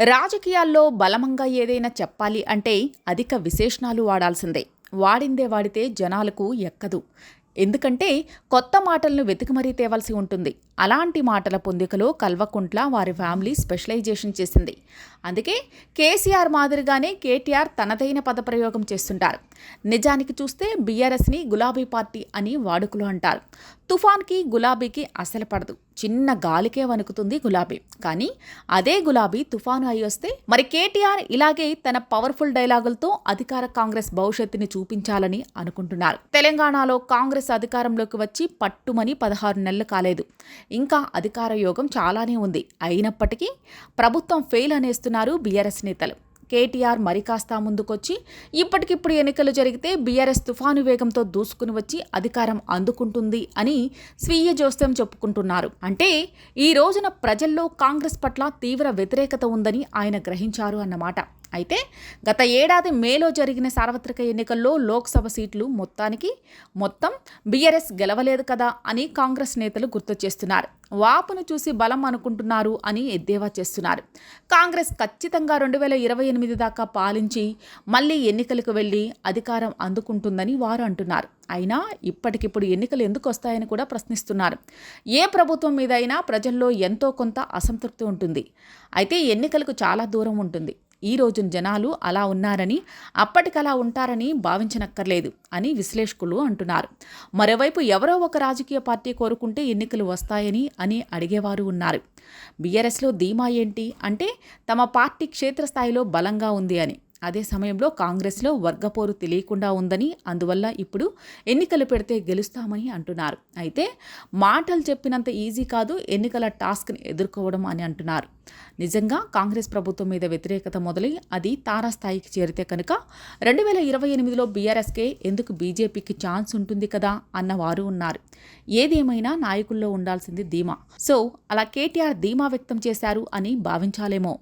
రాజకీయాల్లో బలమంగా ఏదైనా చెప్పాలి అంటే అధిక విశేషణాలు వాడాల్సిందే. వాడిందే వాడితే జనాలకు ఎక్కదు. ఎందుకంటే కొత్త మాటలను వెతికి మరీ తేవాల్సి ఉంటుంది. అలాంటి మాటల పొందికలో కల్వకుంట్ల వారి ఫ్యామిలీ స్పెషలైజేషన్ చేసింది. అందుకే కేసీఆర్ మాదిరిగానే కేటీఆర్ తనదైన పదప్రయోగం చేస్తుంటారు. నిజానికి చూస్తే బీఆర్ఎస్ని గులాబీ పార్టీ అని వాడుకలు అంటారు. తుఫాన్కి గులాబీకి అసలు పడదు. చిన్న గాలికే వణుకుతుంది గులాబీ. కానీ అదే గులాబీ తుఫాను అయి వస్తే మరి కేటీఆర్ ఇలాగే తన పవర్ఫుల్ డైలాగులతో అధికార కాంగ్రెస్ భవిష్యత్తుని చూపించాలని అనుకుంటున్నారు. తెలంగాణలో కాంగ్రెస్ అధికారంలోకి వచ్చి పట్టుమని పదహారు నెలలు కాలేదు. ఇంకా అధికార యోగం చాలానే ఉంది. అయినప్పటికీ ప్రభుత్వం ఫెయిల్ అనేస్తున్నారు బీఆర్ఎస్ నేతలు. కేటీఆర్ మరి కాస్త ముందుకొచ్చి ఇప్పటికిప్పుడు ఎన్నికలు జరిగితే బీఆర్ఎస్ తుఫాను వేగంతో దూసుకుని వచ్చి అధికారం అందుకుంటుంది అని స్వీయ జోస్యం చెప్పుకుంటున్నారు. అంటే ఈ రోజున ప్రజల్లో కాంగ్రెస్ పట్ల తీవ్ర వ్యతిరేకత ఉందని ఆయన గ్రహించారు అన్నమాట. అయితే గత ఏడాది మేలో జరిగిన సార్వత్రిక ఎన్నికల్లో లోక్సభ సీట్లు మొత్తానికి మొత్తం బీఆర్ఎస్ గెలవలేదు కదా అని కాంగ్రెస్ నేతలు గుర్తు చేస్తున్నారు. వాపును చూసి బలం అనుకుంటున్నారు అని ఎద్దేవా చేస్తున్నారు. కాంగ్రెస్ ఖచ్చితంగా రెండు వేల ఇరవై ఎనిమిది దాకా పాలించి మళ్ళీ ఎన్నికలకు వెళ్ళి అధికారం అందుకుంటుందని వారు అంటున్నారు. అయినా ఇప్పటికిప్పుడు ఎన్నికలు ఎందుకు వస్తాయని కూడా ప్రశ్నిస్తున్నారు. ఏ ప్రభుత్వం మీదైనా ప్రజల్లో ఎంతో కొంత అసంతృప్తి ఉంటుంది. అయితే ఎన్నికలకు చాలా దూరం ఉంటుంది. ఈ రోజున జనాలు అలా ఉన్నారని అప్పటికలా ఉంటారని భావించనక్కర్లేదు అని విశ్లేషకులు అంటున్నారు. మరోవైపు ఎవరో ఒక రాజకీయ పార్టీ కోరుకుంటే ఎన్నికలు వస్తాయని అని అడిగేవారు ఉన్నారు. బీఆర్ఎస్లో ధీమా ఏంటి అంటే తమ పార్టీ క్షేత్రస్థాయిలో బలంగా ఉంది అని. అదే సమయంలో కాంగ్రెస్లో వర్గపోరు తెలియకుండా ఉందని అందువల్ల ఇప్పుడు ఎన్నికలు పెడితే గెలుస్తామని అంటున్నారు. అయితే మాటలు చెప్పినంత ఈజీ కాదు ఎన్నికల టాస్క్ని ఎదుర్కోవడం అని అంటున్నారు. నిజంగా కాంగ్రెస్ ప్రభుత్వం మీద వ్యతిరేకత మొదలై అది తారాస్థాయికి చేరితే కనుక రెండు వేల ఇరవై ఎనిమిదిలో బీఆర్ఎస్కే ఎందుకు బీజేపీకి ఛాన్స్ ఉంటుంది కదా అన్న వారు ఉన్నారు. ఏదేమైనా నాయకుల్లో ఉండాల్సింది ధీమా. సో అలా కేటీఆర్ ధీమా వ్యక్తం చేశారు అని భావించాలేమో?